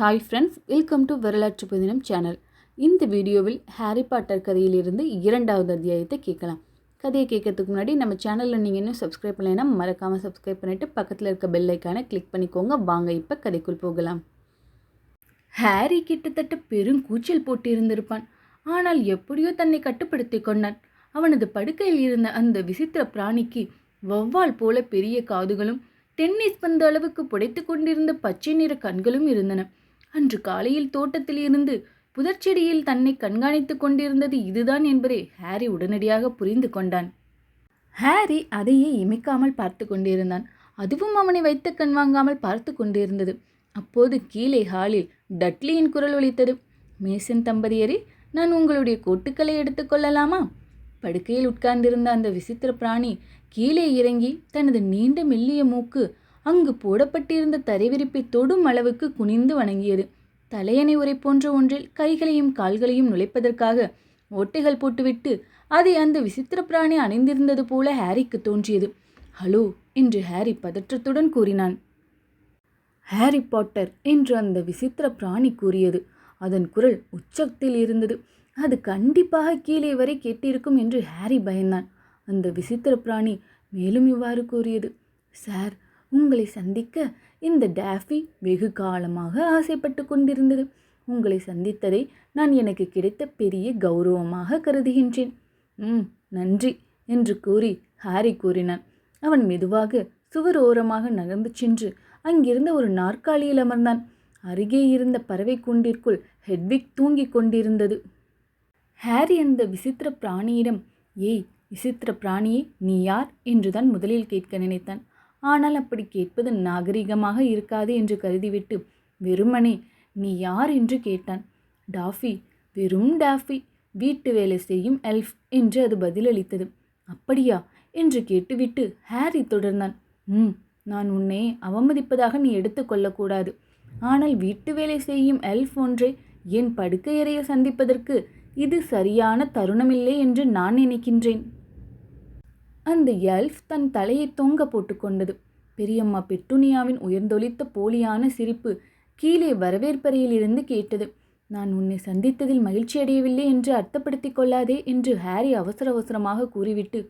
Hi friends welcome to வரலாற்று புதினம் channel இந்த வீடியோவில் ஹாரி பாட்டர் கதையிலிருந்து இரண்டாவது அத்தியாயத்தை கேட்கலாம். கதையை கேட்கறதுக்கு முன்னாடி நம்ம சேனலில் நீங்கள் இன்னும் சப்ஸ்கிரைப் பண்ணலைன்னா மறக்காமல் சப்ஸ்கிரைப் பண்ணிவிட்டு பக்கத்தில் இருக்க பெல் ஐக்கானை கிளிக் பண்ணிக்கோங்க. வாங்க இப்போ கதைக்குள் போகலாம். ஹாரி கிட்டத்தட்ட பெரும் கூச்சல் போட்டு இருந்திருப்பான். ஆனால் எப்படியோ தன்னை கட்டுப்படுத்தி கொண்டான். அவனது படுக்கையில் இருந்த அந்த விசித்திர பிராணிக்கு வௌவால் போல பெரிய காதுகளும் டென்னிஸ் பந்து அளவுக்கு புடைத்து கொண்டிருந்த பச்சை நிற கண்களும் இருந்தன. அன்று காலையில் தோட்டத்தில் இருந்து புதர்ச்செடியில் தன்னை கண்காணித்துக் கொண்டிருந்தது இதுதான் என்பதை ஹாரி உடனடியாக புரிந்து கொண்டான். ஹாரி அதையே இமைக்காமல் பார்த்து கொண்டிருந்தான். அதுவும் அவனை வைத்த கண் வாங்காமல் பார்த்து கொண்டிருந்தது. அப்போது கீழே ஹாலில் டட்லியின் குரல் ஒலித்தது. மேசன் தம்பதியரே நான் உங்களுடைய கோட்டுக்களை எடுத்துக்கொள்ளலாமா படுக்கையில் உட்கார்ந்திருந்த அந்த விசித்திர பிராணி கீழே இறங்கி தனது நீண்ட மெல்லிய மூக்கு அங்கு போடப்பட்டிருந்த தரைவிரிப்பை தொடும் அளவுக்கு குனிந்து வணங்கியது. தலையணை உரை போன்ற ஒன்றில் கைகளையும் கால்களையும் நுழைப்பதற்காக ஓட்டைகள் போட்டுவிட்டு அதை அந்த விசித்திர பிராணி அணிந்திருந்தது போல ஹாரிக்கு தோன்றியது. ஹலோ என்று ஹாரி பதற்றத்துடன் கூறினான். ஹாரி பாட்டர் என்று அந்த விசித்திர பிராணி கூறியது. அதன் குரல் உச்சத்தில் இருந்தது. அது கண்டிப்பாக கீழே வரை கேட்டிருக்கும் என்று ஹாரி பயந்தான். அந்த விசித்திர பிராணி மேலும் இவ்வாறு கூறியது. சார் உங்களை சந்திக்க இந்த டேஃபி வெகு காலமாக ஆசைப்பட்டு கொண்டிருந்தது. உங்களை சந்தித்ததை நான் எனக்கு கிடைத்த பெரிய கௌரவமாக கருதுகின்றேன். ம் நன்றி என்று கூறி ஹாரி கூறினான். அவன் மெதுவாக சுவர் ஓரமாக நகர்ந்து சென்று அங்கிருந்த ஒரு நாற்காலியில் அமர்ந்தான். அருகே இருந்த பறவை கூண்டிற்குள் ஹெட்விக் தூங்கிக் கொண்டிருந்தது. ஹாரி அந்த விசித்திர பிராணியிடம் ஏய் விசித்திர பிராணியே நீ யார்? என்றுதான் முதலில் கேட்க நினைத்தான். ஆனால் அப்படி கேட்பது நாகரிகமாக இருக்காது என்று கருதிவிட்டு வெறுமனே நீ யார் என்று கேட்டான். டாஃபி வெறும் டாஃபி வீட்டு வேலை செய்யும் எல்ஃப் என்று அது பதிலளித்தது. அப்படியா? என்று கேட்டுவிட்டு ஹாரி தொடர்ந்தான். ம் நான் உன்னை அவமதிப்பதாக நீ எடுத்துக்கொள்ளக்கூடாது ஆனால் வீட்டு வேலை செய்யும் எல்ஃப் ஒன்றை என் படுக்கையறையை சந்திப்பதற்கு? இது சரியான தருணமில்லை என்று நான் நினைக்கின்றேன். அந்த எல்ஃப் தன் தலையை தொங்க போட்டுக்கொண்டது பெரியம்மா பெட்டுனியாவின் உயர்ந்தொலித்த போலியான சிரிப்பு கீழே வரவேற்பறையில் இருந்து கேட்டது. நான் உன்னை சந்தித்ததில் மகிழ்ச்சி அடையவில்லை என்று அர்த்தப்படுத்திக் கொள்ளாதே என்று ஹாரி அவசர அவசரமாக கூறிவிட்டு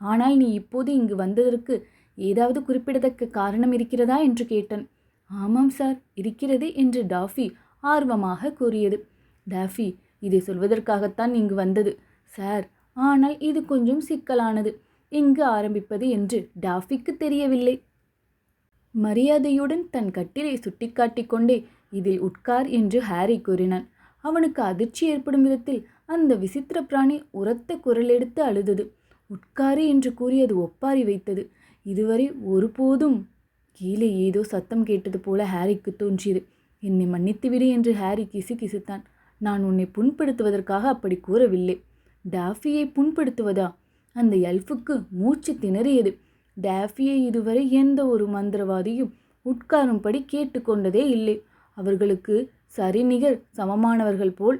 ஆனால் நீ இப்போது இங்கு வந்ததற்கு ஏதாவது குறிப்பிடத்தக்க காரணம் இருக்கிறதா? என்று கேட்டான். ஆமாம் சார் இருக்கிறது என்று டாஃபி ஆர்வமாக கூறியது. டாஃபி இதை சொல்வதற்காகத்தான் இங்கு வந்தது சார். ஆனால் இது கொஞ்சம் சிக்கலானது. எங்கு ஆரம்பிப்பது என்று டாஃபிக்கு தெரியவில்லை. மரியாதையுடன் தன் கட்டிலை சுட்டிக்காட்டிக் கொண்டே இதில் உட்கார் என்று ஹாரி கூறினான். அவனுக்கு அதிர்ச்சி ஏற்படும் விதத்தில் அந்த விசித்திர பிராணி உரத்த குரல் எடுத்து அழுதது. உட்காரு என்று கூறியது ஒப்பாரி வைத்தது. இதுவரை ஒருபோதும் கீழே ஏதோ சத்தம் கேட்டது போல ஹாரிக்கு தோன்றியது. என்னை மன்னித்துவிடு என்று ஹாரி கிசு கிசுத்தான். நான் உன்னை புண்படுத்துவதற்காக அப்படி கூறவில்லை. டாஃபியை புண்படுத்துவதா? அந்த எல்ஃபுக்கு மூச்சு திணறியது. டேஃபியை இதுவரை எந்த ஒரு மந்திரவாதியும் உட்காரும்படி கேட்டுக்கொண்டதே இல்லை. அவர்களுக்கு சரிநிகர் சமமானவர்கள் போல்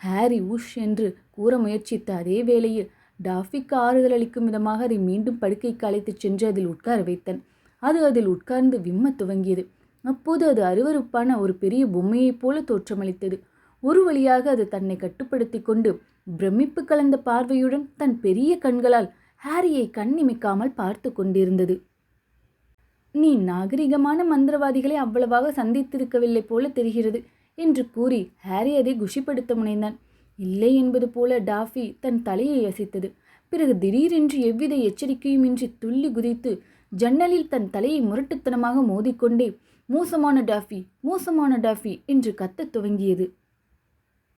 ஹாரி உஷ் என்று கூற முயற்சித்த அதே வேளையில் டாஃபிக்கு ஆறுதல் அளிக்கும் விதமாக அதை மீண்டும் படுக்கைக்கு அழைத்துச் சென்று அதில் உட்கார வைத்தன். அது அதில் உட்கார்ந்து விம்ம துவங்கியது. அப்போது அது அருவறுப்பான ஒரு பெரிய பொம்மையைப் போல தோற்றமளித்தது. ஒரு வழியாக அது தன்னை கட்டுப்படுத்தி கொண்டு பிரமிப்பு கலந்த பார்வையுடன் தன் பெரிய கண்களால் ஹாரியை கண்ணிமைக்காமல் பார்த்து கொண்டிருந்தது. நீ நாகரிகமான மந்திரவாதிகளை அவ்வளவாக சந்தித்திருக்கவில்லை போல தெரிகிறது என்று கூறி ஹாரி அதை குஷிப்படுத்த முனைந்தான். இல்லை என்பது போல டாஃபி தன் தலையை அசைத்தது. பிறகு திடீரென்று எவ்வித எச்சரிக்கையுமின்றி துள்ளி குதித்து ஜன்னலில் தன் தலையை முரட்டுத்தனமாக மோதிக்கொண்டே மோசமான டாஃபி மோசமான டாஃபி என்று கத்தத் துவங்கியது.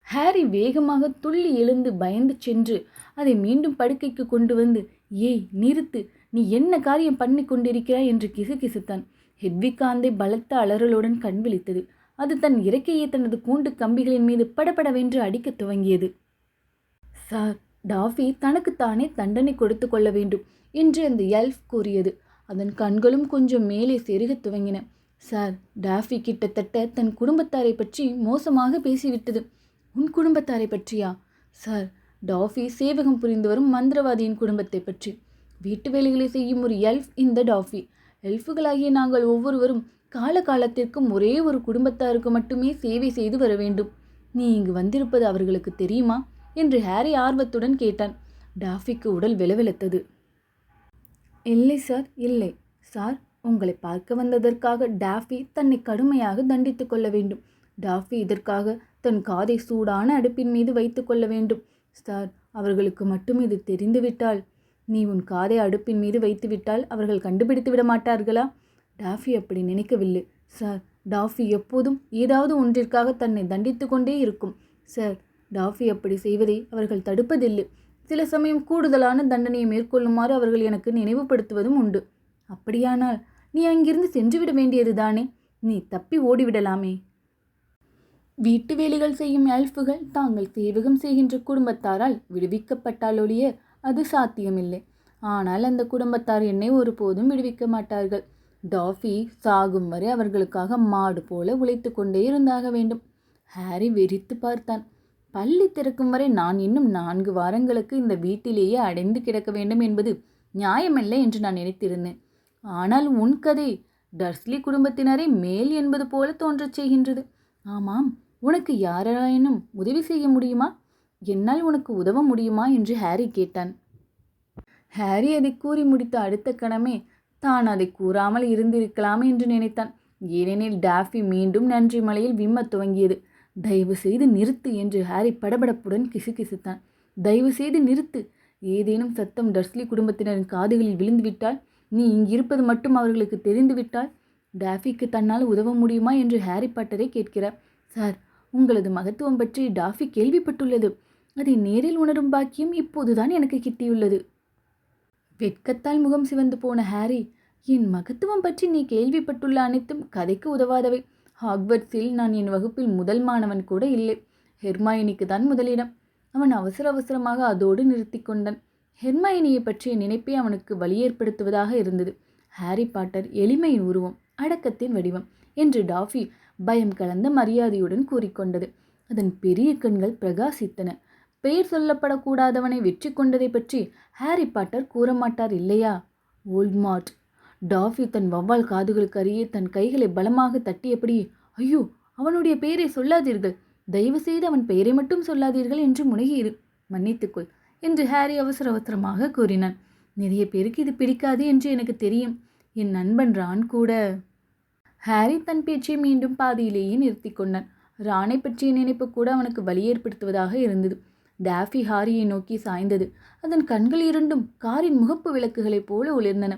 ஹாரி வேகமாக துள்ளி எழுந்து பயந்து சென்று அதை மீண்டும் படுக்கைக்கு கொண்டு வந்து ஏய் நிறுத்து. நீ என்ன காரியம் பண்ணி கொண்டிருக்கிறாய்? என்று கிசுகிசுத்தான். ஹெட்விகாந்தை பலத்த அலறலுடன் கண் விழித்தது அது தன் இறக்கையை தனது கூண்டு கம்பிகளின் மீது படபடவென்று அடிக்கத் துவங்கியது. சார் டாஃபி தனக்குத்தானே தண்டனை கொடுத்து கொள்ள வேண்டும் என்று அந்த எல்ஃப் கூறியது. அதன் கண்களும் கொஞ்சம் மேலே செருகத் துவங்கின. சார் டாஃபி கிட்டத்தட்ட தன் குடும்பத்தாரை பற்றி மோசமாக பேசிவிட்டது. உன் குடும்பத்தாரை பற்றியா? சார் டாஃபி சேவகம் புரிந்து வரும் மந்திரவாதியின் குடும்பத்தை பற்றி. வீட்டு வேலைகளை செய்யும் ஒரு எல்ஃப் இந்த டாஃபி. எல்ஃபுகளாகிய நாங்கள் ஒவ்வொருவரும் காலகாலத்திற்கும் ஒரே ஒரு குடும்பத்தாருக்கு மட்டுமே சேவை செய்து வர வேண்டும். நீ இங்கு வந்திருப்பது அவர்களுக்கு தெரியுமா? என்று ஹாரி ஆர்வத்துடன் கேட்டான். டாஃபிக்கு உடல் விலவிலத்தது. இல்லை சார் இல்லை. சார் உங்களை பார்க்க வந்ததற்காக டாஃபி தன்னை கடுமையாக தண்டித்து கொள்ள வேண்டும். டாஃபி இதற்காக தன் காதை சூடான அடுப்பின் மீது வைத்து கொள்ள வேண்டும். சார் அவர்களுக்கு மட்டும் இது தெரிந்துவிட்டால்? நீ உன் காதை அடுப்பின் மீது வைத்துவிட்டால் அவர்கள் கண்டுபிடித்து விட மாட்டார்களா? டாஃபி அப்படி நினைக்கவில்லை. சார் டாஃபி எப்போதும் ஏதாவது ஒன்றிற்காக தன்னை தண்டித்து கொண்டே இருக்கும். சார் டாஃபி அப்படி செய்வதை அவர்கள் தடுப்பதில்லை. சில சமயம் கூடுதலான தண்டனையை மேற்கொள்ளுமாறு அவர்கள் எனக்கு நினைவுபடுத்துவதும் உண்டு. அப்படியானால் நீ அங்கிருந்து சென்றுவிட வேண்டியது தானே நீ தப்பி ஓடிவிடலாமே. வீட்டு வேலைகள் செய்யும் எல்ஃபுகள் தாங்கள் சேவகம் செய்கின்ற குடும்பத்தாரால் விடுவிக்கப்பட்டாலொழிய அது சாத்தியமில்லை. ஆனால் அந்த குடும்பத்தார் என்னை ஒருபோதும் விடுவிக்க மாட்டார்கள். டாஃபி சாகும் வரை அவர்களுக்காக மாடு போல உழைத்து கொண்டே இருந்தாக வேண்டும். ஹாரி வெறித்து பார்த்தான். பள்ளி திறக்கும் வரை நான் இன்னும் நான்கு வாரங்களுக்கு இந்த வீட்டிலேயே அடைந்து கிடக்க வேண்டும் என்பது நியாயமில்லை என்று நான் நினைத்திருந்தேன். ஆனால் உன் கதை டர்ஸ்லி குடும்பத்தினரை மேல் என்பது போல தோன்றச் செய்கின்றது. ஆமாம் உனக்கு யாராயினும் உதவி செய்ய முடியுமா? என்னால் உனக்கு உதவ முடியுமா? என்று ஹாரி கேட்டான். ஹாரி அதை கூறி முடித்த அடுத்த கணமே தான் அதை கூறாமல் இருந்திருக்கலாம் என்று நினைத்தான். ஏனெனில் டாஃபி மீண்டும் நன்றி மலையில் விம்மத் துவங்கியது. தயவு செய்து நிறுத்து என்று ஹாரி படபடப்புடன் கிசுகிசுத்தான். தயவு செய்து நிறுத்து. ஏதேனும் சத்தம் டர்ஸ்லி குடும்பத்தினரின் காதுகளில் விழுந்துவிட்டால் நீ இங்கிருப்பது மட்டும் அவர்களுக்கு தெரிந்துவிட்டால் டாஃபிக்கு தன்னால் உதவ முடியுமா? என்று ஹாரி பாட்டரை கேட்கிறார். சார் உங்களது மகத்துவம் பற்றி டாஃபி கேள்விப்பட்டுள்ளது. அதை நேரில் உணரும் பாக்கியம் இப்போதுதான் எனக்கு கிட்டியுள்ளது. வெட்கத்தால் முகம் சிவந்து போன ஹாரி என் மகத்துவம் பற்றி நீ கேள்விப்பட்டுள்ள அனைத்தும் கதைக்கு உதவாதவை. ஹாக்வர்ட்ஸில் நான் என் வகுப்பில் முதல் மாணவன் கூட இல்லை. ஹெர்மாயினிக்கு தான் முதலிடம். அவன் அவசர அவசரமாக அதோடு நிறுத்தி கொண்டான். ஹெர்மாயினியை பற்றிய நினைப்பே அவனுக்கு வழி ஏற்படுத்துவதாக இருந்தது. ஹாரி பாட்டர் எளிமையின் உருவம் அடக்கத்தின் வடிவம் என்று டாஃபி பயம் கலந்த மரியாதையுடன் கூறிக்கொண்டது. அதன் பெரிய கண்கள் பிரகாசித்தன. பெயர் சொல்லப்படக்கூடாதவனை வெற்றி கொண்டதை பற்றி ஹாரி பாட்டர் கூறமாட்டார் இல்லையா? ஓல்ட்மார்ட் டாஃபி தன் வவ்வால் காதுகளுக்கு அருகே தன் கைகளை பலமாக தட்டியபடி ஐயோ அவனுடைய பெயரை சொல்லாதீர்கள். தயவு செய்து அவன் பெயரை மட்டும் சொல்லாதீர்கள் என்று முனகியிரு மன்னித்துக்கொள் என்று ஹாரி அவசர அவசரமாக கூறினான். நிறைய பேருக்கு இது பிடிக்காது என்று எனக்கு தெரியும். என் நண்பன் ரான் கூட. ஹாரி தன் பேச்சை மீண்டும் பாதியிலேயே நிறுத்தி கொண்டான். ராணை பற்றிய நினைப்பு கூட அவனுக்கு வழி ஏற்படுத்துவதாக இருந்தது. டாஃபி ஹாரியை நோக்கி சாய்ந்தது. அதன் கண்கள் இரண்டும் காரின் முகப்பு விளக்குகளைப் போல ஒளிர்ந்தன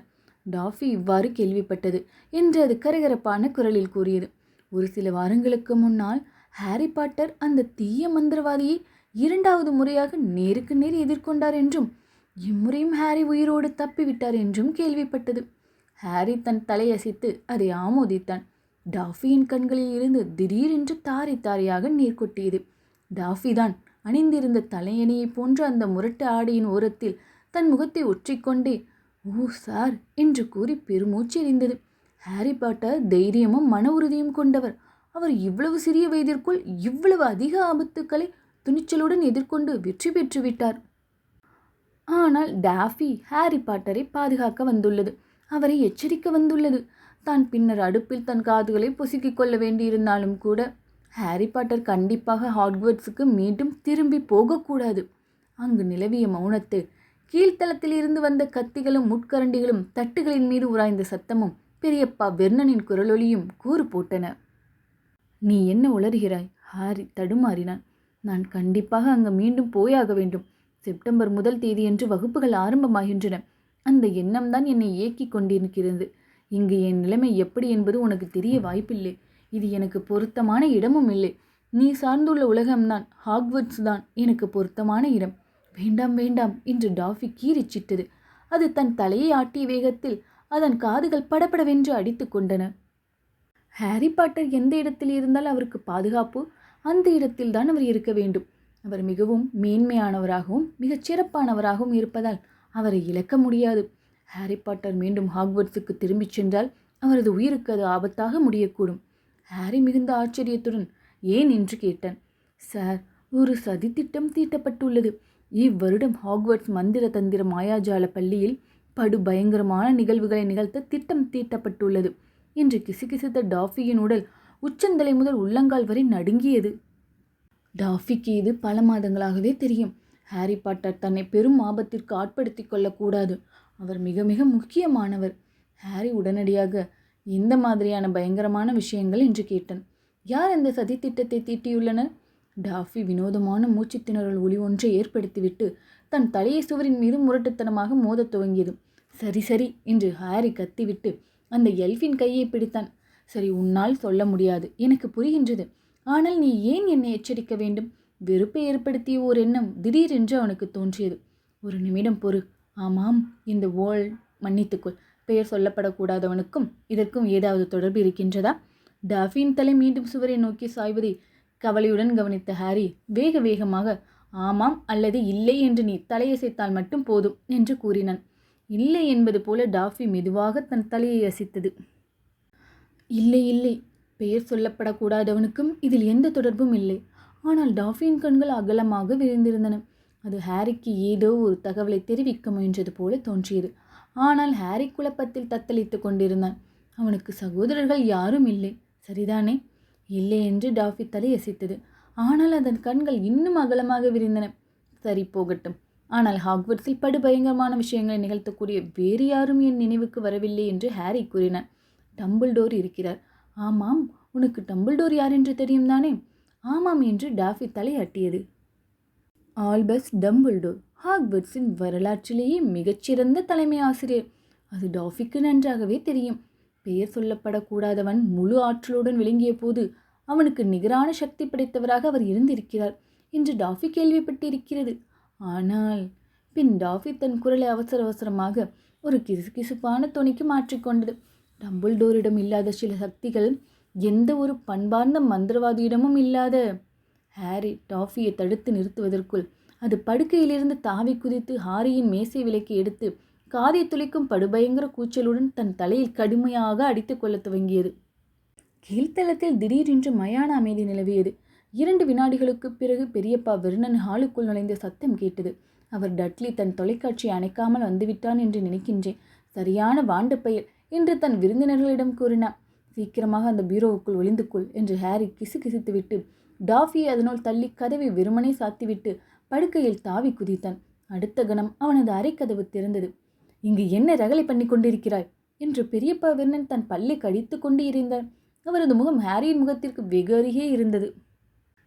டாஃபி இவ்வாறு கேள்விப்பட்டது என்று அது கரகரப்பான குரலில் கூறியது. ஒரு சில வாரங்களுக்கு முன்னால் ஹாரி பாட்டர் அந்த தீய மந்திரவாதியை இரண்டாவது முறையாக நேருக்கு நேர் எதிர்கொண்டார் என்றும் இம்முறையும் ஹாரி உயிரோடு தப்பிவிட்டார் என்றும் கேள்விப்பட்டது. ஹாரி தன் தலையசைத்து அதை ஆமோதித்தான். டாஃபியின் கண்களில் இருந்து திடீரென்று தாரை தாரையாக நீர் கொட்டியது. டாஃபி தான் அணிந்திருந்த தலையணியைப் போன்ற அந்த முரட்டு ஆடையின் ஓரத்தில் தன் முகத்தை ஒற்றிக்கொண்டே ஓ சார் என்று கூறி பெருமூச்சு எறிந்தது. ஹாரி பாட்டர் தைரியமும் மன உறுதியும் கொண்டவர். அவர் இவ்வளவு சிறிய வயதிற்குள் இவ்வளவு அதிக ஆபத்துக்களை துணிச்சலுடன் எதிர்கொண்டு வெற்றி பெற்றுவிட்டார். ஆனால் டாஃபி ஹாரி பாட்டரை பாதுகாக்க வந்துள்ளது. அவரை எச்சரிக்க வந்துள்ளது. தான் பின்னர் அடுப்பில் தன் காதுகளை பொசுக்கிக் கொள்ள வேண்டியிருந்தாலும் கூட ஹாரி பாட்டர் கண்டிப்பாக ஹாட்வர்ட்ஸுக்கு மீண்டும் திரும்பி போகக்கூடாது. அங்கு நிலவிய மௌனத்தை கீழ்த்தளத்தில் இருந்து வந்த கத்திகளும் முட்கரண்டிகளும் தட்டுகளின் மீது உராய்ந்த சத்தமும் பெரியப்பா வெர்ணனின் குரலொலியும் கூறு போட்டன நீ என்ன உளறுகிறாய்? ஹாரி தடுமாறினான். நான் கண்டிப்பாக அங்கு மீண்டும் போயாக வேண்டும். செப்டம்பர் முதல் தேதியன்று வகுப்புகள் ஆரம்பமாகின்றன. அந்த எண்ணம் தான் என்னை இயக்கிக் கொண்டிருக்கிறது. இங்கு என் நிலைமை எப்படி என்பது உனக்கு தெரிய வாய்ப்பில்லை. இது எனக்கு பொருத்தமான இடமும் இல்லை. நீ சார்ந்துள்ள உலகம்தான் ஹாக்வர்ட்ஸ் தான் எனக்கு பொருத்தமான இடம். வேண்டாம் வேண்டாம் என்று டாஃபி கீறிச்சிட்டது. அது தன் தலையை ஆட்டிய வேகத்தில் அதன் காதுகள் படபடவென்று அடித்து கொண்டன. ஹாரி பாட்டர் எந்த இடத்தில் இருந்தால் அவருக்கு பாதுகாப்பு? அந்த இடத்தில் தான் அவர் இருக்க வேண்டும். அவர் மிகவும் மேன்மையானவராகவும் மிகச் சிறப்பானவராகவும் இருப்பதால் அவரை இழக்க முடியாது. ஹாரி பாட்டர் மீண்டும் ஹாக்வர்ட்ஸுக்கு திரும்பிச் சென்றால் அவரது உயிருக்கு அது ஆபத்தாக முடியக்கூடும். ஹாரி மிகுந்த ஆச்சரியத்துடன் ஏன்? என்று கேட்டான். சார் ஒரு சதித்திட்டம் தீட்டப்பட்டுள்ளது. இவ்வருடம் ஹாக்வர்ட்ஸ் மந்திர தந்திர மாயாஜால பள்ளியில் படு பயங்கரமான நிகழ்வுகளை நிகழ்த்த திட்டம் தீட்டப்பட்டுள்ளது என்று கிசுகிசுத்த டாஃபியின் உடல் உச்சந்தலை முதல் உள்ளங்கால் வரை நடுங்கியது. டாஃபிக்கு இது பல மாதங்களாகவே தெரியும். ஹாரி பாட்டர் தன்னை பெரும் ஆபத்திற்கு ஆட்படுத்தி கொள்ளக்கூடாது. அவர் மிக மிக முக்கியமானவர். ஹாரி உடனடியாக எந்த மாதிரியான பயங்கரமான விஷயங்கள்? என்று கேட்டான். யார் இந்த சதித்திட்டத்தை தீட்டியுள்ளனர்? டாஃபி வினோதமான மூச்சுத்திணறல் ஒளி ஒன்றை ஏற்படுத்திவிட்டு தன் தலையை சுவரின் மீது முரட்டுத்தனமாக மோதத் துவங்கியது. சரி சரி என்று ஹாரி கத்திவிட்டு அந்த எல்ஃபின் கையை பிடித்தான். சரி உன்னால் சொல்ல முடியாது. எனக்கு புரிகின்றது. ஆனால் நீ ஏன் என்னை எச்சரிக்க வேண்டும்? வெறுப்பை ஏற்படுத்திய ஓர் எண்ணம் திடீரென்று அவனுக்கு தோன்றியது. ஒரு நிமிடம் பொறு. ஆமாம் இந்த ஓல் மன்னித்துக்கொள். பெயர் சொல்லப்படக்கூடாதவனுக்கும் இதற்கும் ஏதாவது தொடர்பு இருக்கின்றதா? டாஃபியின் தலை மீண்டும் சுவரை நோக்கி சாய்வதை கவலையுடன் கவனித்த ஹாரி வேக வேகமாக ஆமாம் அல்லது இல்லை என்று நீ தலையசைத்தால் மட்டும் போதும் என்று கூறினான். இல்லை என்பது போல டாஃபி மெதுவாக தன் தலையை அசைத்தது. இல்லை இல்லை. பெயர் சொல்லப்படக்கூடாதவனுக்கும் இதில் எந்த தொடர்பும் இல்லை. ஆனால் டாஃபியின் கண்கள் அகலமாக விரிந்திருந்தன. அது ஹாரிக்கு ஏதோ ஒரு தகவலை தெரிவிக்க முயன்றது போல தோன்றியது. ஆனால் ஹாரி குழப்பத்தில் தத்தளித்து கொண்டிருந்தான். அவனுக்கு சகோதரர்கள் யாரும் இல்லை. சரிதானே? இல்லை என்று டாஃபி தலையசைத்தது. ஆனால் அதன் கண்கள் இன்னும் அகலமாக விரிந்தன. சரி போகட்டும். ஆனால் ஹாக்வர்ட்ஸில் படுபயங்கரமான விஷயங்களை நிகழ்த்தக்கூடிய வேறு யாரும் என் நினைவுக்கு வரவில்லை என்று ஹாரி கூறினார். டம்பிள்டோர் இருக்கிறார். ஆமாம் உனக்கு டம்பிள்டோர் யார் என்று தெரியும் தானே ஆமாம் என்று டாஃபி தலையாட்டியது. ஆல்பஸ் டம்புல்டோர் ஹாக்வர்ட்ஸின் வரலாற்றிலேயே மிகச்சிறந்த தலைமை ஆசிரியர். அது டாஃபிக்கு நன்றாகவே தெரியும். பெயர் சொல்லப்படக்கூடாதவன் முழு ஆற்றலுடன் விளங்கிய போது அவனுக்கு நிகரான சக்தி படைத்தவராக அவர் இருந்திருக்கிறார் என்று டாஃபி கேள்விப்பட்டிருக்கிறது. ஆனால் பின் டாஃபி தன் குரலை அவசர அவசரமாக ஒரு கிசுகிசுப்பான துணிக்கு மாற்றிக்கொண்டது. டம்பிள்டோரிடம் இல்லாத சில சக்திகள் எந்த ஒரு பண்பார்ந்த மந்திரவாதியிடமும் இல்லாத ஹாரி டாஃபியை தடுத்து நிறுத்துவதற்குள் அது படுக்கையிலிருந்து தாவி குதித்து ஹாரியின் மேசை விலைக்கு எடுத்து காதை துளைக்கும் படுபயங்கர கூச்சலுடன் தன் தலையில் கடுமையாக அடித்து கொள்ள துவங்கியது. கீழ்த்தளத்தில் திடீரென்று மயான அமைதி நிலவியது. இரண்டு வினாடிகளுக்கு பிறகு பெரியப்பா வெர்ணன் ஹாலுக்குள் நுழைந்த சத்தம் கேட்டது. அவர் டட்லி தன் தொலைக்காட்சியை அணைக்காமல் வந்துவிட்டான் என்று நினைக்கின்றேன். சரியான வாண்டு பெயர் என்று தன் விருந்தினர்களிடம் கூறினார் சீக்கிரமாக அந்த பீரோவுக்குள் ஒளிந்து என்று ஹாரி கிசு கிசித்துவிட்டு டாஃபியை அதனால் தள்ளி கதவை வெறுமனே சாத்திவிட்டு படுக்கையில் தாவி குதித்தான். அடுத்த கணம் அவனது அரைக்கதவு திறந்தது. இங்கு என்ன ரகலை பண்ணி கொண்டிருக்கிறாய்? என்று பெரியப்பா வெர்னன் தன் பல்லை கடித்து கொண்டு இருந்தார் அவரது முகம் ஹாரியின் முகத்திற்கு வெகு அருகே இருந்தது.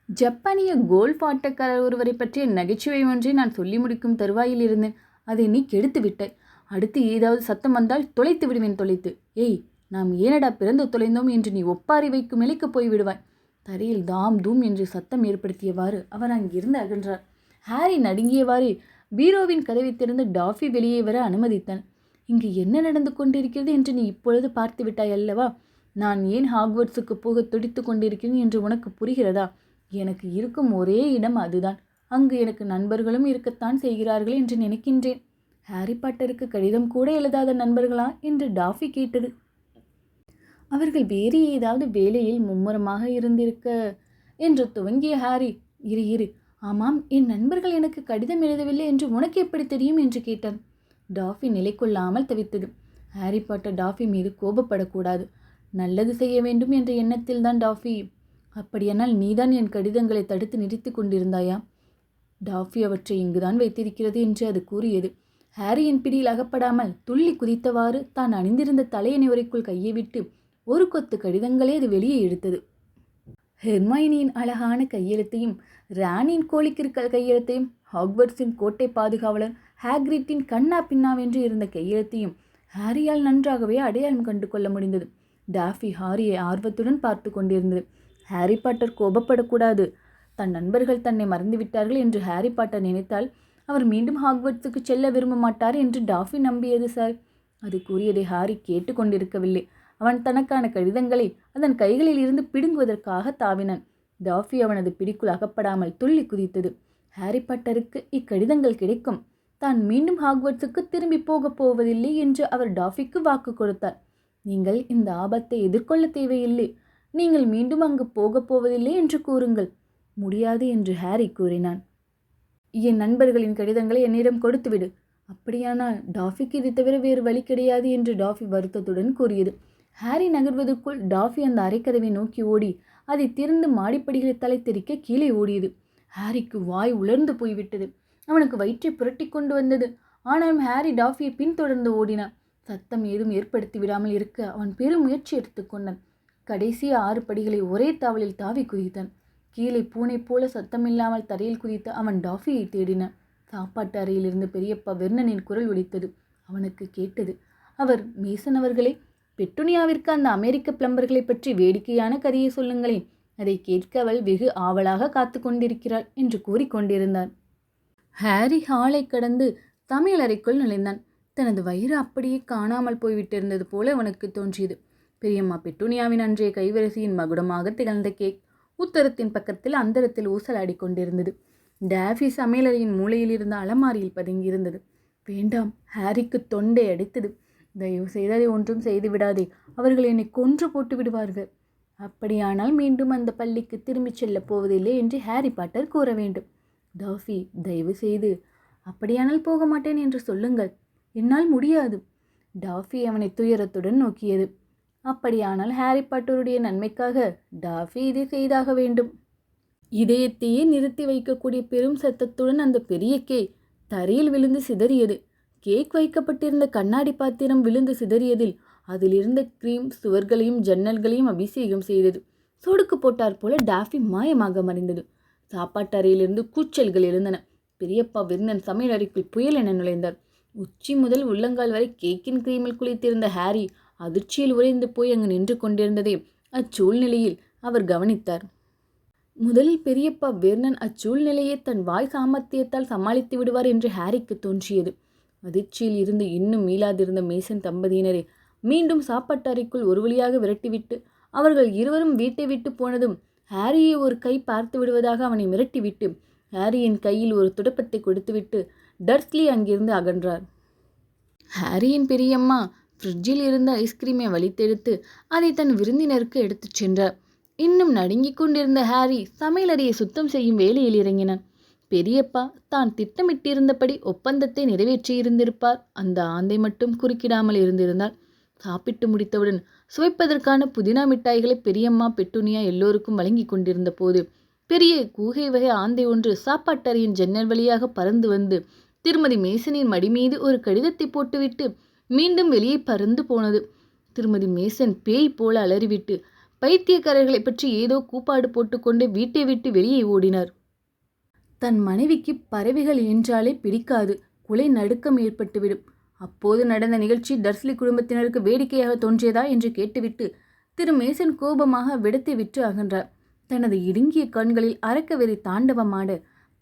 ஜப்பானிய கோல்ஃப் ஆட்டக்காரர் ஒருவரை பற்றிய நகைச்சுவை ஒன்றை நான் சொல்லி முடிக்கும் தருவாயில் இருந்தேன் அதை நீ கெடுத்து விட்டாய். அடுத்து ஏதாவது சத்தம் வந்தால் தொலைத்து விடுவேன் தொலைத்து. ஏய் நாம் ஏனடா பிறந்து தொலைந்தோம் என்று நீ ஒப்பாரி வைக்கும் நிலைக்கு போய்விடுவாய். தரையில் தாம் தூம் என்று சத்தம் ஏற்படுத்தியவாறு அவர் அங்கிருந்து அகன்றார். ஹாரி நடுங்கியவாறு பீரோவின் கதவை திறந்து டாஃபி வெளியே வர அனுமதித்தான். இங்கு என்ன நடந்து கொண்டிருக்கிறது என்று நீ இப்பொழுது பார்த்து விட்டாய் அல்லவா? நான் ஏன் ஹாக்வர்ட்ஸுக்கு போக துடித்து கொண்டிருக்கிறேன் என்று உனக்கு புரிகிறதா? எனக்கு இருக்கும் ஒரே இடம் அதுதான். அங்கு எனக்கு நண்பர்களும் இருக்கத்தான் செய்கிறார்கள் என்று நினைக்கின்றேன். ஹாரி பாட்டருக்கு கடிதம் கூட எழுதாத நண்பர்களா? என்று டாஃபி கேட்டது. அவர்கள் வேறு ஏதாவது வேலையில் மும்முரமாக இருந்திருக்க என்று துவங்கிய ஹாரி இரு இரு ஆமாம் என் நண்பர்கள் எனக்கு கடிதம் எழுதவில்லை என்று உனக்கு எப்படி தெரியும் என்று கேட்டான். டாஃபி நிலை கொள்ளாமல் தவித்தது. ஹாரி பாட்டர் டாஃபி மீது கோபப்படக்கூடாது. நல்லது செய்ய வேண்டும் என்ற எண்ணத்தில் தான் டாஃபி. அப்படியானால் நீதான் என் கடிதங்களை தடுத்து நிறுத்தி கொண்டிருந்தாயா? டாஃபி அவற்றை இங்குதான் வைத்திருக்கிறது என்று அது கூறியது. ஹாரியின் பிடியில் அகப்படாமல் துள்ளி குதித்தவாறு தான் அணிந்திருந்த தலையணை உரைக்குள் கையை விட்டு ஒரு கொத்து கடிதங்களே அது வெளியே எடுத்தது ஹெர்மைனியின் அழகான கையெழுத்தையும் ராணியின் கோழிக்கிருக்கல் கையெழுத்தையும் ஹாக்வர்ட்ஸின் கோட்டை பாதுகாவலர் ஹேக்ரிட்டின் கண்ணா பின்னாவென்று இருந்த கையெழுத்தையும் ஹாரியால் நன்றாகவே அடையாளம் கண்டு கொள்ள முடிந்தது. டாஃபி ஹாரியை ஆர்வத்துடன் பார்த்து கொண்டிருந்தது. Harry Potter கோபப்படக்கூடாது. தன் நண்பர்கள் தன்னை மறந்துவிட்டார்கள் என்று ஹாரி பாட்டர் நினைத்தால் அவர் மீண்டும் ஹாக்வர்ட்ஸுக்கு செல்ல விரும்ப மாட்டார் என்று டாஃபி நம்பியது சார். அது கூறியதை ஹாரி கேட்டுக்கொண்டிருக்கவில்லை அவன் தனக்கான கடிதங்களை அதன் கைகளில் இருந்து பிடுங்குவதற்காக தாவினான். டாஃபி அவனது பிடிக்குள் அகப்படாமல் துள்ளி குதித்தது. ஹாரி பாட்டருக்கு இக்கடிதங்கள் கிடைக்கும். தான் மீண்டும் ஹாக்வர்ட்ஸுக்கு திரும்பி போகப் போவதில்லை என்று அவர் டாஃபிக்கு வாக்கு கொடுத்தார். நீங்கள் இந்த ஆபத்தை எதிர்கொள்ள தேவையில்லை. நீங்கள் மீண்டும் அங்கு போகப் போவதில்லை என்று கூறுங்கள். முடியாது என்று ஹாரி கூறினான். என் நண்பர்களின் கடிதங்களை என்னிடம் கொடுத்துவிடு. அப்படியானால் டாஃபிக்கு இது தவிர வேறு வழி கிடையாது என்று டாஃபி வருத்தத்துடன் கூறியது. ஹாரி நகர்வதற்குள் டாஃபி அந்த அரைக்கதவை நோக்கி ஓடி அதை திறந்து மாடிப்படிகளை தலை தெறிக்க கீழே ஓடியது. ஹாரிக்கு வாய் உலர்ந்து போய்விட்டது. அவனுக்கு வயிற்றை புரட்டி கொண்டு வந்தது. ஆனாலும் ஹாரி டாஃபியை பின்தொடர்ந்து ஓடினான் சத்தம் ஏதும் ஏற்படுத்தி விடாமல் இருக்க அவன் பெரும் முயற்சி எடுத்துக்கொண்டான் கடைசி ஆறு படிகளை ஒரே தாவலில் தாவி குதித்தான். கீழே பூனை போல சத்தமில்லாமல் தரையில் குதித்த அவன் டாஃபியை தேடினான் சாப்பாட்டு அறையிலிருந்து பெரியப்பா வெர்ணனின் குரல் ஒலித்தது. அவனுக்கு கேட்டது அவர் மேசன் அவர்களே பெட்டுனியாவிற்கு அந்த அமெரிக்க பிளம்பர்களை பற்றி வேடிக்கையான கதையை சொல்லுங்களேன். அதை கேட்க அவள் வெகு ஆவலாக காத்து கொண்டிருக்கிறாள் என்று கூறிக்கொண்டிருந்தான் ஹாரி ஹாலை கடந்து சமையலறைக்குள் நுழைந்தான். தனது வயிறு அப்படியே காணாமல் போய்விட்டிருந்தது போல அவனுக்கு தோன்றியது. பெரியம்மா பெட்டுனியாவின் அன்றைய கைவரிசையின் மகுடமாக திகழ்ந்த கேக் உத்தரத்தின் பக்கத்தில் அந்தரத்தில் ஊசலாடி கொண்டிருந்தது. டேஃபி சமையலறையின் மூலையில் இருந்த அலமாரியில் பதுங்கியிருந்தது. வேண்டாம் ஹாரிக்கு தொண்டை அடித்தது. தயவு செய்து அதை ஒன்றும் செய்து விடாதே. அவர்கள் என்னை கொன்று போட்டு விடுவார்கள். அப்படியானால் மீண்டும் அந்த பள்ளிக்கு திரும்பிச் செல்லப் போவதில்லை என்று ஹாரி பாட்டர் கூற வேண்டும். டாஃபி தயவு செய்து அப்படியானால் போக மாட்டேன் என்று சொல்லுங்கள். என்னால் முடியாது. டாஃபி அவனை துயரத்துடன் நோக்கியது. அப்படியானால் ஹாரி பாட்டருடைய நன்மைக்காக டாஃபி இதை செய்தாக வேண்டும். இதயத்தையே நிறுத்தி வைக்கக்கூடிய பெரும் சத்தத்துடன் அந்த பெரிய கே தரையில் விழுந்து சிதறியது. கேக் வைக்கப்பட்டிருந்த கண்ணாடி பாத்திரம் விழுந்து சிதறியதில் அதிலிருந்த கிரீம் சுவர்களையும் ஜன்னல்களையும் அபிஷேகம் செய்தது. சொடுக்கு போட்டார் போல டாஃபி மாயமாக மறைந்தது. சாப்பாட்டு அறையிலிருந்து கூச்சல்கள் எழுந்தன. பெரியப்பா விருந்தன் சமையல் அறைக்குள் புயல் என நுழைந்தார். உச்சி முதல் உள்ளங்கால் வரை கேக்கின் கிரீமில் குளித்திருந்த ஹாரி அதிர்ச்சியில் உறைந்து போய் அங்கு நின்று கொண்டிருந்ததை அச்சூழ்நிலையில் அவர் கவனித்தார். முதலில் பெரியப்பா வேர்ணன் அச்சூழ்நிலையை தன் வாய் சாமர்த்தியத்தால் சமாளித்து விடுவார் என்று ஹாரிக்கு தோன்றியது. அதிர்ச்சியில் இருந்து இன்னும் மீளாதிருந்த மேசன் தம்பதியினரை மீண்டும் சாப்பாட்டு அறைக்குள் ஒரு வழியாக விரட்டிவிட்டு அவர்கள் இருவரும் வீட்டை விட்டு போனதும் ஹாரியை ஒரு கை பார்த்து விடுவதாக அவனை மிரட்டிவிட்டு ஹாரியின் கையில் ஒரு துடப்பத்தை கொடுத்துவிட்டு டர்ஸ்லி அங்கிருந்து அகன்றார். ஹாரியின் பெரியம்மா ஃப்ரிட்ஜில் இருந்த ஐஸ்கிரீமை வலித்தெடுத்து அதை தன் விருந்தினருக்கு எடுத்துச் சென்றார். இன்னும் நடுங்கிக் கொண்டிருந்த ஹாரி சமையலறையை சுத்தம் செய்யும் வேலையில் இறங்கினான் பெரியப்பா தான் திட்டமிட்டிருந்தபடி ஒப்பந்தத்தை நிறைவேற்றியிருந்திருப்பார். அந்த ஆந்தை மட்டும் குறுக்கிடாமல் இருந்திருந்தால் சாப்பிட்டு முடித்தவுடன் சுவைப்பதற்கான புதினா மிட்டாய்களை பெரியம்மா பெட்டுனியா எல்லோருக்கும் வழங்கி கொண்டிருந்த போது பெரிய கூகை வகை ஆந்தை ஒன்று சாப்பாட்டறையின் ஜன்னல் வழியாக பறந்து வந்து திருமதி மேசனின் மடி மீது ஒரு கடிதத்தை போட்டுவிட்டு மீண்டும் வெளியே பறந்து போனது. திருமதி மேசன் பேய் போல அலறிவிட்டு பைத்தியக்காரர்களை பற்றி ஏதோ கூப்பாடு போட்டுக்கொண்டு வீட்டை விட்டு வெளியே ஓடினார். தன் மனைவிக்கு பறவைகள் என்றாலே பிடிக்காது. குலை நடுக்கம் ஏற்பட்டுவிடும். அப்போது நடந்த நிகழ்ச்சி டர்ஸ்லி குடும்பத்தினருக்கு வேடிக்கையாக தோன்றியதா என்று கேட்டுவிட்டு திரு. மேசன் கோபமாக விடத்தை விட்டு அகன்றார். தனது இடுங்கிய கண்களில் அரக்கவெறி தாண்டவமாட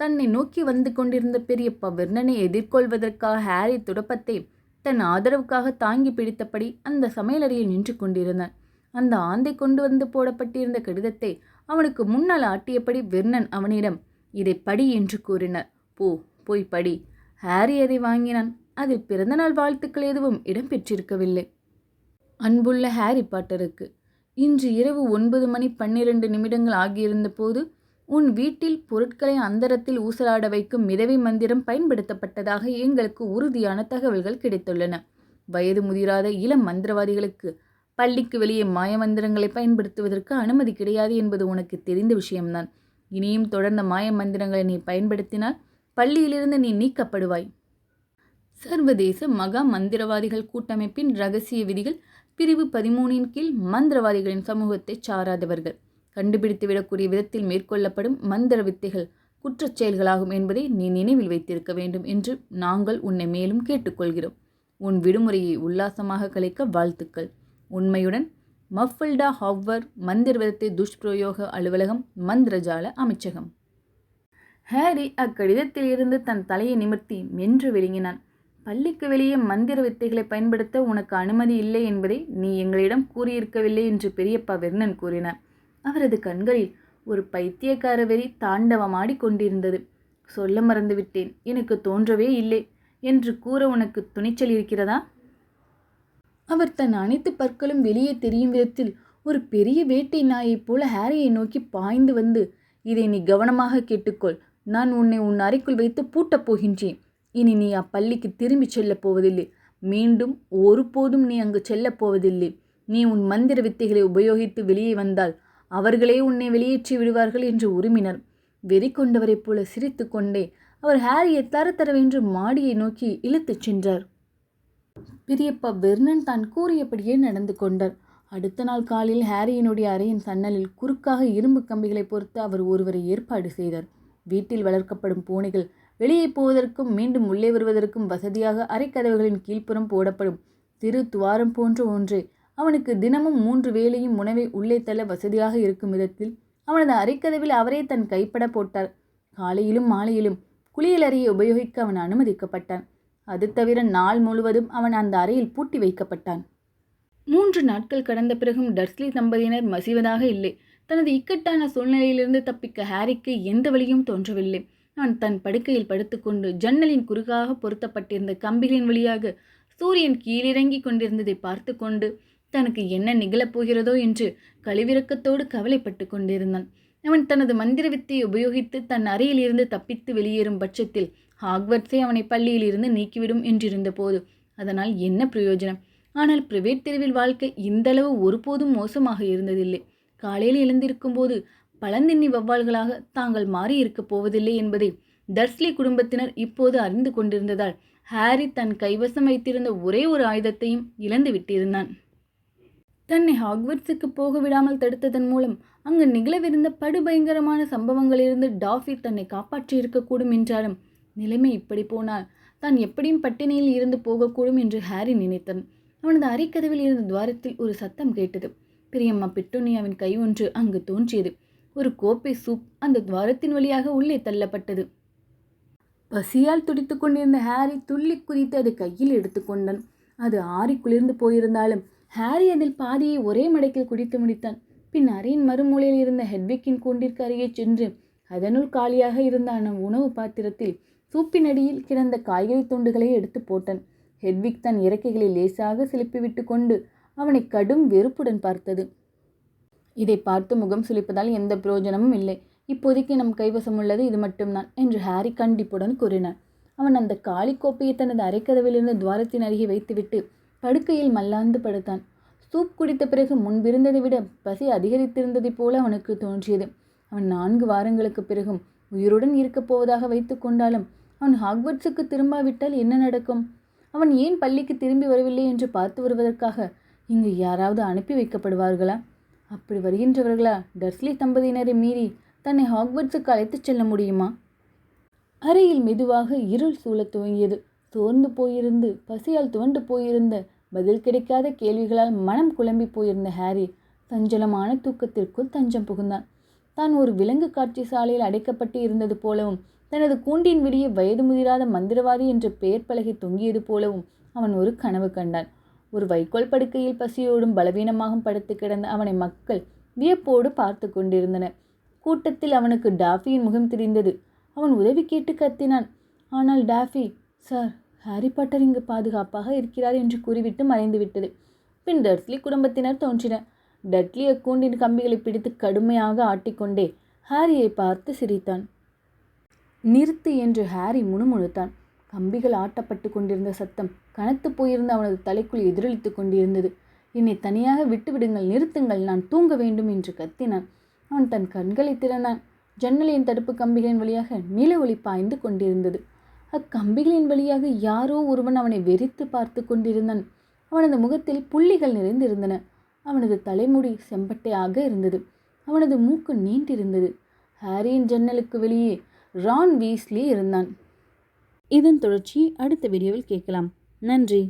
தன்னை நோக்கி வந்து கொண்டிருந்த பெரியப்பா வெர்ணனை எதிர்கொள்வதற்காக ஹாரி துடப்பத்தை தன் ஆதரவுக்காக தாங்கி பிடித்தபடி அந்த சமையலறையில் நின்று கொண்டிருந்தான். அந்த ஆந்தை கொண்டு வந்து போடப்பட்டிருந்த கடிதத்தை அவனுக்கு முன்னால் ஆட்டியபடி வெர்ணன் அவனிடம் இதை படி என்று கூறினர். போ போய் படி. ஹாரி அதை வாங்கினான். அதில் பிறந்தநாள் வாழ்த்துக்கள் எதுவும் இடம்பெற்றிருக்கவில்லை அன்புள்ள ஹாரி பாட்டருக்கு இன்று இரவு ஒன்பது மணி பன்னிரண்டு நிமிடங்கள் ஆகியிருந்த போது உன் வீட்டில் பொருட்களை அந்தரத்தில் ஊசலாட வைக்கும் மிதவை மந்திரம் பயன்படுத்தப்பட்டதாக எங்களுக்கு உறுதியான தகவல்கள் கிடைத்துள்ளன. வயது முதிராத இளம் மந்திரவாதிகளுக்கு பள்ளிக்கு வெளியே மாய மந்திரங்களை பயன்படுத்துவதற்கு அனுமதி கிடையாது என்பது உனக்கு தெரிந்த விஷயம்தான். இனியும் தொடர்ந்த மாய மந்திரங்களை நீ பயன்படுத்தினால் பள்ளியிலிருந்து நீ நீக்கப்படுவாய். சர்வதேச மகா மந்திரவாதிகள் கூட்டமைப்பின் ரகசிய விதிகள் பிரிவு பதிமூனின் கீழ் மந்திரவாதிகளின் சமூகத்தை சாராதவர்கள். கண்டுபிடித்துவிடக்கூடிய விதத்தில் மேற்கொள்ளப்படும் மந்திர வித்தைகள் குற்றச் செயல்களாகும் என்பதை நீ நினைவில் வைத்திருக்க வேண்டும் என்று நாங்கள் உன்னை மேலும் கேட்டுக்கொள்கிறோம். உன் விடுமுறையை உல்லாசமாக கலைக்க வாழ்த்துக்கள். உண்மையுடன் மஃபில்டா ஹவ்வர் மந்திர விதத்தை துஷ்பிரயோக அலுவலகம் மந்திரஜால அமைச்சகம். ஹாரி அக்கடிதத்தில் இருந்து தன் தலையை நிமிர்த்தி மென்று விழுங்கினான். பள்ளிக்கு வெளியே மந்திர வித்தைகளை பயன்படுத்த உனக்கு அனுமதி இல்லை என்பதை நீ எங்களிடம் கூறியிருக்கவில்லை என்று பெரியப்பா வெர்ணன் கூறினார். அவரது கண்களில் ஒரு பைத்தியக்கார வெறி தாண்டவமாடி கொண்டிருந்தது. சொல்ல மறந்துவிட்டேன். எனக்கு தோன்றவே இல்லை. என்று கூற உனக்கு துணிச்சல் இருக்கிறதா? அவர் தன் அனைத்து பற்களும் வெளியே தெரியும் விதத்தில் ஒரு பெரிய வேட்டை நாயைப் போல ஹாரியை நோக்கி பாய்ந்து வந்து இதை நீ கவனமாக கேட்டுக்கொள். நான் உன்னை உன் அறைக்குள் வைத்து பூட்டப் போகின்றேன். இனி நீ அப்பள்ளிக்கு திரும்பிச் செல்லப் போவதில்லை. மீண்டும் ஒருபோதும் நீ அங்கு செல்லப் போவதில்லை. நீ உன் மந்திர வித்தைகளை உபயோகித்து வெளியே வந்தால் அவர்களே உன்னை வெளியேற்றி விடுவார்கள் என்று உருமினர். வெறி கொண்டவரைப் போல சிரித்து கொண்டே அவர் ஹாரியை தர தரவென்று மாடியை நோக்கி இழுத்துச் சென்றார். பெரியப்பா வெர்னன் தான் கூறியபடியே நடந்து கொண்டார். அடுத்த நாள் காலையில் ஹாரியினுடைய அறையின் சன்னலில் குறுக்காக இரும்பு கம்பிகளை பொறுத்து அவர் ஒருவரை ஏற்பாடு செய்தார். வீட்டில் வளர்க்கப்படும் பூனைகள் வெளியே போவதற்கும் மீண்டும் உள்ளே வருவதற்கும் வசதியாக அரைக்கதவுகளின் கீழ்ப்புறம் போடப்படும். சிறு துவாரம் போன்ற ஒன்றே. அவனுக்கு தினமும் மூன்று வேளையும் உணவை உள்ளே தள்ள வசதியாக இருக்கும் விதத்தில் அவனது அறைக்கதவில் அவரே தன் கைப்பட போட்டார். காலையிலும் மாலையிலும் குளியலறையை உபயோகிக்க அவன் அனுமதிக்கப்பட்டான். அது தவிர நாள் முழுவதும் அவன் அந்த அறையில் பூட்டி வைக்கப்பட்டான். மூன்று நாட்கள் கடந்த பிறகும் டர்ஸ்லி தம்பதியினர் மசிவதாக இல்லை. தனது இக்கட்டான சூழ்நிலையிலிருந்து தப்பிக்க ஹாரிக்கு எந்த வழியும் தோன்றவில்லை. அவன் தன் படுக்கையில் படுத்துக்கொண்டு ஜன்னலின் குறுக்காக பொருத்தப்பட்டிருந்த கம்பிகளின் வழியாக சூரியன் கீழிறங்கி கொண்டிருந்ததை பார்த்து கொண்டு தனக்கு என்ன நிகழப் போகிறதோ என்று கழிவிறக்கத்தோடு கவலைப்பட்டு கொண்டிருந்தான். அவன் தனது மந்திர வித்தையை உபயோகித்து தன் அறையில் இருந்து தப்பித்து வெளியேறும் பட்சத்தில் ஹாக்வர்ட்ஸை அவனை பள்ளியில் இருந்து நீக்கிவிடும் என்றிருந்த போது அதனால் என்ன பிரயோஜனம்? ஆனால் பிரைவேட் தெருவில் வாழ்க்கை இந்தளவு ஒருபோதும் மோசமாக இருந்ததில்லை. காலையில் எழுந்திருக்கும் போது பழந்தின்னி வவ்வால்களாக தாங்கள் மாறியிருக்கப் போவதில்லை என்பதை தர்ஸ்லி குடும்பத்தினர் இப்போது அறிந்து கொண்டிருந்ததால் ஹாரி தன் கைவசம் வைத்திருந்த ஒரே ஒரு ஆயுதத்தையும் இழந்து விட்டிருந்தான். தன்னை ஹாக்வர்ட்ஸுக்கு போக விடாமல் தடுத்ததன் மூலம் அங்கு நிகழவிருந்த படுபயங்கரமான சம்பவங்களிலிருந்து டாஃபி தன்னை காப்பாற்றியிருக்கக்கூடும் என்றாலும் நிலைமை இப்படி போனால் தான் எப்படியும் பட்டினியில் இருந்து போகக்கூடும் என்று ஹாரி நினைத்தான். அவனது அரைக்கதவில் இருந்த துவாரத்தில் ஒரு சத்தம் கேட்டது. பிரியம்மா பிட்டோனியாவின் கை ஒன்று அங்கு தோன்றியது. ஒரு கோப்பை சூப் அந்த துவாரத்தின் வழியாக உள்ளே தள்ளப்பட்டது. பசியால் துடித்து கொண்டிருந்த ஹாரி துள்ளி குதித்து அதை கையில் எடுத்துக்கொண்டான் அது ஆறி குளிர்ந்து போயிருந்தாலும் ஹாரி அதில் பாதியை ஒரே மடக்கில் குடித்து முடித்தான். பின் அறையின் மறுமூலையில் இருந்த ஹெட்விக்கின் கூண்டிற்கு அருகே சென்று அதனுள் காலியாக இருந்த அந்த உணவு பாத்திரத்தில் சூப்பின் அடியில் கிடந்த காய்கறி துண்டுகளை எடுத்து போட்டான். ஹெட்விக் தன் இறக்கைகளை லேசாக சிலுப்பிவிட்டு கொண்டு அவனை கடும் வெறுப்புடன் பார்த்தது. இதை பார்த்து முகம் சுளிப்பதால் எந்த பிரயோஜனமும் இல்லை. இப்போதைக்கு நம் கைவசம் உள்ளது இது மட்டும்தான் என்று ஹாரி கண்டிப்புடன் கூறினான் அவன் அந்த காளி கோப்பையை தனது அரைக்கதவிலிருந்து துவாரத்தின் அருகே வைத்துவிட்டு படுக்கையில் மல்லாந்து படுத்தான். சூப் குடித்த பிறகு முன்பிருந்ததை விட பசி அதிகரித்திருந்ததைப் போல அவனுக்கு தோன்றியது. அவன் நான்கு வாரங்களுக்கு பிறகும் உயிருடன் இருக்கப் போவதாக வைத்து கொண்டாலும் அவன் ஹாக்வர்ட்ஸுக்கு திரும்பாவிட்டால் என்ன நடக்கும்? அவன் ஏன் பள்ளிக்கு திரும்பி வரவில்லை என்று பார்த்து வருவதற்காக இங்கு யாராவது அனுப்பி வைக்கப்படுவார்களா? அப்படி வருகின்றவர்களா? டர்ஸ்லி தம்பதியினரை மீறி தன்னை ஹாக்வர்ட்ஸுக்கு அழைத்துச் செல்ல முடியுமா? அறையில் மெதுவாக இருள் சூழத் துவங்கியது. சோர்ந்து போயிருந்து பசியால் துவண்டு போயிருந்த பதில் கிடைக்காத கேள்விகளால் மனம் குழம்பி போயிருந்த ஹாரி சஞ்சலமான தூக்கத்திற்குள் தஞ்சம் புகுந்தான். தான் ஒரு விலங்கு காட்சி சாலையில் அடைக்கப்பட்டு இருந்தது போலவும் தனது கூண்டின் வெளியே வயது முதிராத மந்திரவாதி என்ற பெயர் பலகை தொங்கியது போலவும் அவன் ஒரு கனவு கண்டான். ஒரு வைக்கோல் படுக்கையில் பசியோடும் பலவீனமாகவும் படுத்து கிடந்த அவனை மக்கள் வியப்போடு பார்த்து கொண்டிருந்தனர். கூட்டத்தில் அவனுக்கு டாஃபியின் முகம் தெரிந்தது. அவன் உதவி கேட்டு கத்தினான். ஆனால் டாஃபி சார் ஹாரி பாட்டர் இங்கு பாதுகாப்பாக இருக்கிறார் என்று கூறிவிட்டு மறைந்துவிட்டது. பின் டர்ஸ்லி குடும்பத்தினர் தோன்றினர். டட்லியை கூண்டின் கம்பிகளை பிடித்து கடுமையாக ஆட்டிக்கொண்டே ஹாரியை பார்த்து சிரித்தான். நிறுத்து என்று ஹாரி முணுமுணுத்தான். கம்பிகள் ஆட்டப்பட்டு கொண்டிருந்த சத்தம் கனத்து போயிருந்த அவனது தலைக்குள் எதிரொலித்து கொண்டிருந்தது. என்னை தனியாக விட்டுவிடுங்கள் நிறுத்துங்கள் நான் தூங்க வேண்டும் என்று கத்தினான். அவன் தன் கண்களை திறனான் ஜன்னலின் தடுப்பு கம்பிகளின் வழியாக நில ஒளி பாய்ந்து கொண்டிருந்தது. அக்கம்பிகளின் வழியாக யாரோ ஒருவன் அவனை வெறித்து பார்த்து கொண்டிருந்தான். அவனது முகத்தில் புள்ளிகள் நிறைந்திருந்தன. அவனது தலைமுடி செம்பட்டையாக இருந்தது. அவனது மூக்கு நீண்டிருந்தது. ஹாரியின் ஜன்னலுக்கு வெளியே ரான் வீஸ்லி இருந்தான். இதன் தொடர்ச்சி அடுத்த வீடியோவில் கேட்கலாம். நன்றி.